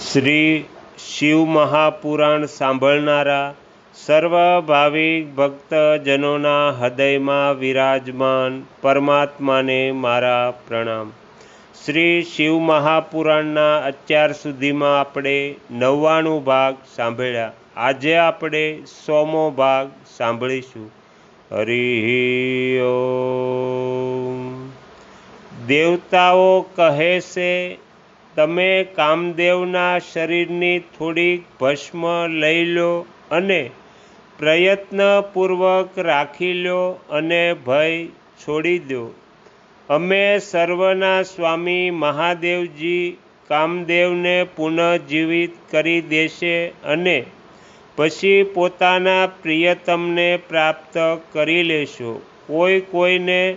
શ્રી શિવ મહાપુરાણ સાંભળનારા સર્વ ભાવિક ભક્તજનોના હૃદયમાં વિરાજમાન પરમાત્માને મારા પ્રણામ. શ્રી શિવ મહાપુરાણના અત્યાર સુધીમાં આપણે નવ્વાણું ભાગ સાંભળ્યા. આજે આપણે સોમો ભાગ સાંભળીશું. હરિ દેવતાઓ કહે છે તમે કામદેવના શરીરની થોડીક ભસ્મ લઈ લો અને પ્રયત્નપૂર્વક રાખી લો અને ભય છોડી દો. અમે સર્વના સ્વામી મહાદેવજી કામદેવને પુનઃજીવિત કરી દેશે અને પછી પોતાના પ્રિયતમને પ્રાપ્ત કરી લેશો. કોઈ કોઈને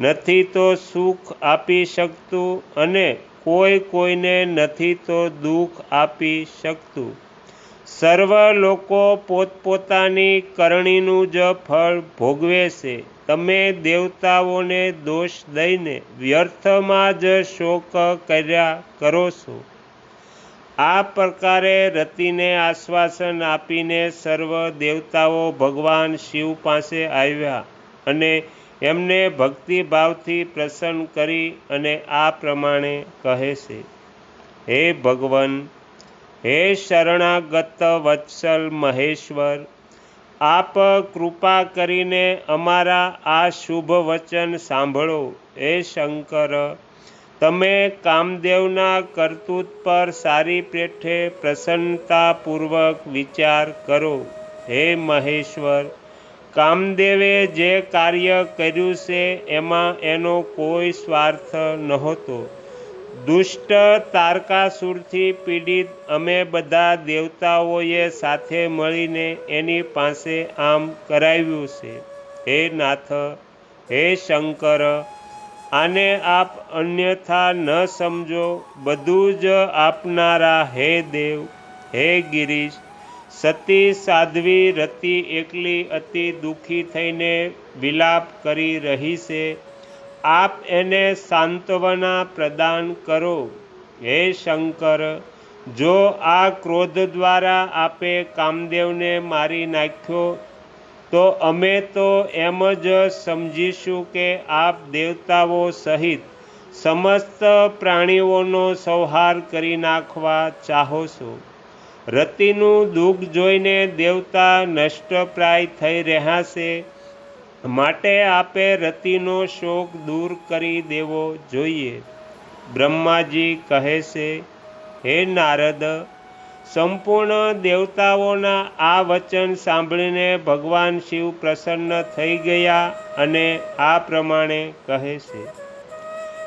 નથી તો સુખ આપી શકતું અને કોઈ કોઈને નથી તો દુઃખ આપી શકતું. સર્વ લોકો પોતપોતાની કરણીનું જ ફળ ભોગવે છે. તમે દેવતાઓને દોષ દઈને વ્યર્થમાં જ શોક કર્યા કરો છો. આ પ્રકારે રતિને આશ્વાસન આપીને સર્વ દેવતાઓ ભગવાન શિવ પાસે આવ્યા અને એમને ભક્તિભાવથી પ્રસન્ન કરી અને આ પ્રમાણે કહે છે, હે ભગવાન, હે શરણાગત વત્સલ મહેશ્વર, આપ કૃપા કરીને અમારા આ શુભ વચન સાંભળો, હે શંકર. તમે કામદેવના કરતૂત પર સારી પેઠે પ્રસન્નતાપૂર્વક વિચાર કરો, હે મહેશ્વર. કામદેવે જે કાર્ય કર્યું છે, એમાં એનો કોઈ સ્વાર્થ નહોતો. દુષ્ટ તારકાસુરથી પીડિત અમે બધા દેવતાઓએ સાથે મળીને એની પાસે આમ કરાવ્યું છે. હે નાથ, હે શંકર, આને આપ અન્યથા ન સમજો. બધું જ આપનારા હે દેવ, હે ગિરીશ સતી સાધ્વી રતિ એકલી અતિ દુઃખી થઈને વિલાપ કરી રહી છે. આપ એને સાંત્વના પ્રદાન કરો, હે શંકર. જો આ ક્રોધ દ્વારા આપે કામદેવને મારી નાખ્યો, તો અમે તો એમ જ સમજીશું કે આપ દેવતાઓ સહિત સમસ્ત પ્રાણીઓનો સંહાર કરી નાખવા ચાહો છો. રતિનું દુઃખ જોઈને દેવતા નષ્ટપ્રાય થઈ રહ્યા છે. માટે આપે રતિનો શોક દૂર કરી દેવો જોઈએ. બ્રહ્માજી કહે છે, હે નારદ, સંપૂર્ણ દેવતાઓના આ વચન સાંભળીને ભગવાન શિવ પ્રસન્ન થઈ ગયા અને આ પ્રમાણે કહે છે,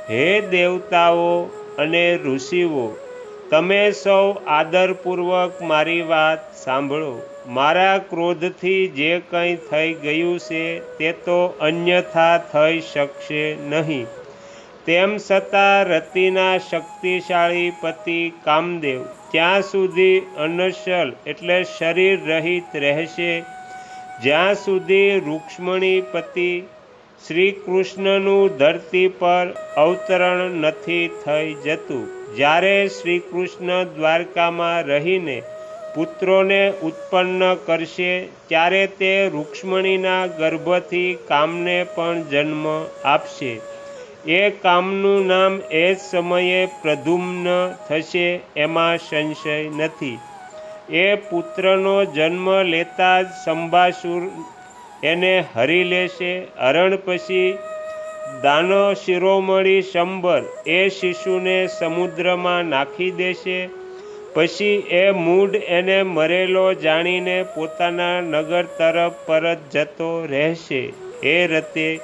હે દેવતાઓ અને ઋષિઓ તમે સૌ આદરપૂર્વક મારી વાત સાંભળો. મારા ક્રોધથી જે કંઈ થઈ ગયું છે તે તો અન્યથા થઈ શકશે નહીં. તેમ છતાં રતિના શક્તિશાળી પતિ કામદેવ, ત્યાં સુધી અનશલ એટલે શરીર રહિત રહેશે. જ્યાં સુધી રૂક્ષ્મણી પતિ શ્રી કૃષ્ણનું ધરતી પર અવતરણ નથી થઈ જતું જ્યારે શ્રી કૃષ્ણ દ્વારકામાં રહીને પુત્રોને ઉત્પન્ન કરશે, ત્યારે તે રૂક્ષ્મણીના ગર્ભથી કામને પણ જન્મ આપશે. એ કામનું નામ એ સમયે પ્રધુમ્ન થશે, એમાં સંશય નથી. એ પુત્રનો જન્મ લેતા જ સંભાસુર એને હરી લેશે. હરણ પછી દાનો શિરોમણી શંબર. એ શિશુને સમુદ્રમાં નાખી દેશે. પછી એ મૂઢ એને મરેલો જાણીને પોતાના નગર તરફ પરત જતો રહેશે. એ રતે,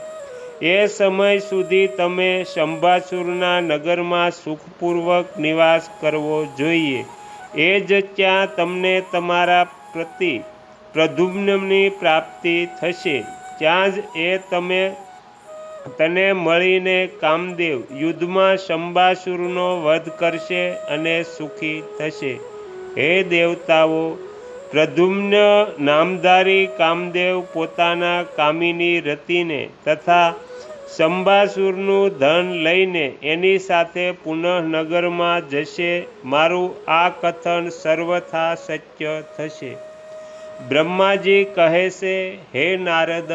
એ સમય સુધી તમે શંભાસુરના નગરમાં સુખપૂર્વક નિવાસ કરવો જોઈએ. એ જ ત્યાં તમને તમારા પ્રતિ પ્રદુમ્નની પ્રાપ્તિ થશે. ત્યાં જ એ તમે તને મળીને કામદેવ યુદ્ધમાં શંબાસુરનો વધ કરશે અને સુખી થશે. હે દેવતાઓ, પ્રદ્યુમ્ન નામધારી કામદેવ પોતાના કામિની રતિને તથા શંબાસુરનું ધન લઈને એની સાથે પુનઃ નગરમાં જશે. મારું આ કથન સર્વથા સત્ય થશે. બ્રહ્માજી કહે છે, હે નારદ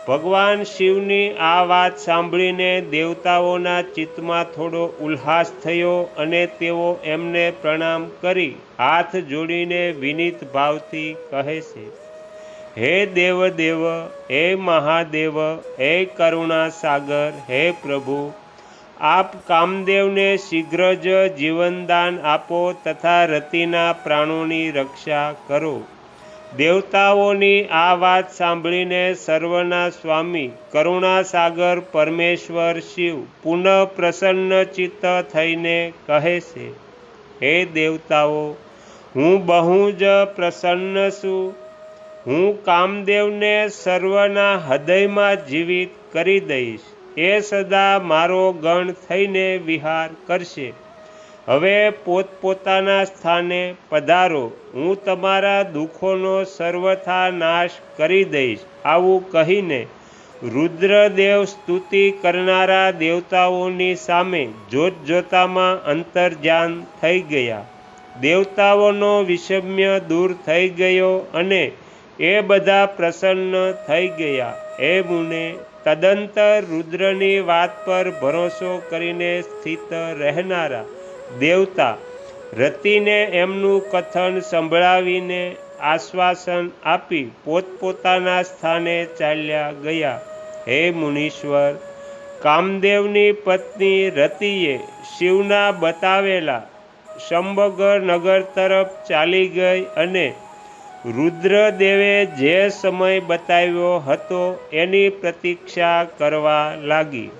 ભગવાન શિવની આ વાત સાંભળીને દેવતાઓના ચિત્તમાં થોડો ઉલ્હાસ થયો અને તેઓ એમને પ્રણામ કરી, હાથ જોડીને વિનીત ભાવથી કહે છે, હે દેવદેવ, હે મહાદેવ, હે કરુણા સાગર, હે પ્રભુ, આપ કામદેવને શીઘ્ર જ જીવનદાન આપો તથા રતિના પ્રાણોની રક્ષા કરો. દેવતાઓની આ વાત સાંભળીને સર્વના સ્વામી કરુણાસાગર પરમેશ્વર શિવ પુનઃ પ્રસન્ન ચિત્ત થઈને કહે છે, હે દેવતાઓ, હું બહુ જ પ્રસન્ન છું. હું કામદેવને સર્વના હૃદયમાં જીવિત કરી દઈશ. એ સદા મારો ગણ થઈને વિહાર કરશે. હવે પોતપોતાના સ્થાને પધારો. હું તમારા દુઃખોનો સર્વથા નાશ કરી દઈશ. આવું કહીને રુદ્રદેવ સ્તુતિ કરનારા દેવતાઓની સામે જોત જોતામાં અંતર્જાન થઈ ગયા. દેવતાઓનો વિષમ્ય દૂર થઈ ગયો અને એ બધા પ્રસન્ન થઈ ગયા. એ મુને તદંતર રુદ્રની વાત પર ભરોસો કરીને સ્થિત રહેનારા દેવતા રતિને એમનું કથન સંભળાવીને આશ્વાસન આપી પોતપોતાના સ્થાને ચાલ્યા ગયા. હે મુનીશ્વર, કામદેવની પત્ની રતિએ શિવના બતાવેલા શંભગર નગર તરફ ચાલી ગઈ અને રુદ્રદેવે જે સમય બતાવ્યો હતો એની પ્રતીક્ષા કરવા લાગી.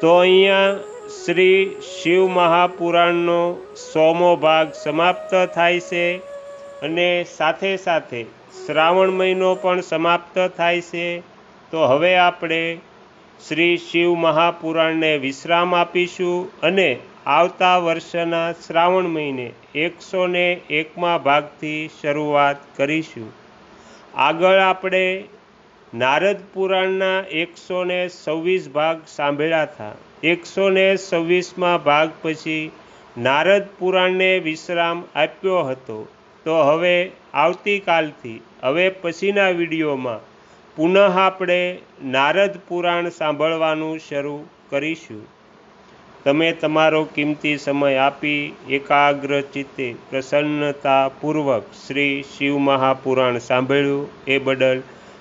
તો અહીંયા શ્રી શિવ મહાપુરાણનો સોમો ભાગ સમાપ્ત થાય છે અને સાથે સાથે શ્રાવણ મહિનો પણ સમાપ્ત થાય છે. તો હવે આપણે શ્રી શિવ મહાપુરાણને વિશ્રામ આપીશું અને આવતા વર્ષના શ્રાવણ મહિને એકસો ને એકમા ભાગથી શરૂઆત કરીશું. આગળ આપણે નારદ પુરાણના એકસો ને સવ્વીસ ભાગ સાંભળ્યા હતા. એકસો ને સવ્વીસમાં ભાગ પછી નારદ પુરાણને વિશ્રામ આપ્યો હતો. તો હવે આવતીકાલથી, હવે પછીના વિડીયોમાં પુનઃ આપણે નારદ પુરાણ સાંભળવાનું શરૂ કરીશું. તમે તમારો કિંમતી સમય આપી એકાગ્ર ચિત્તે પ્રસન્નતાપૂર્વક શ્રી શિવ મહાપુરાણ સાંભળ્યું એ બદલ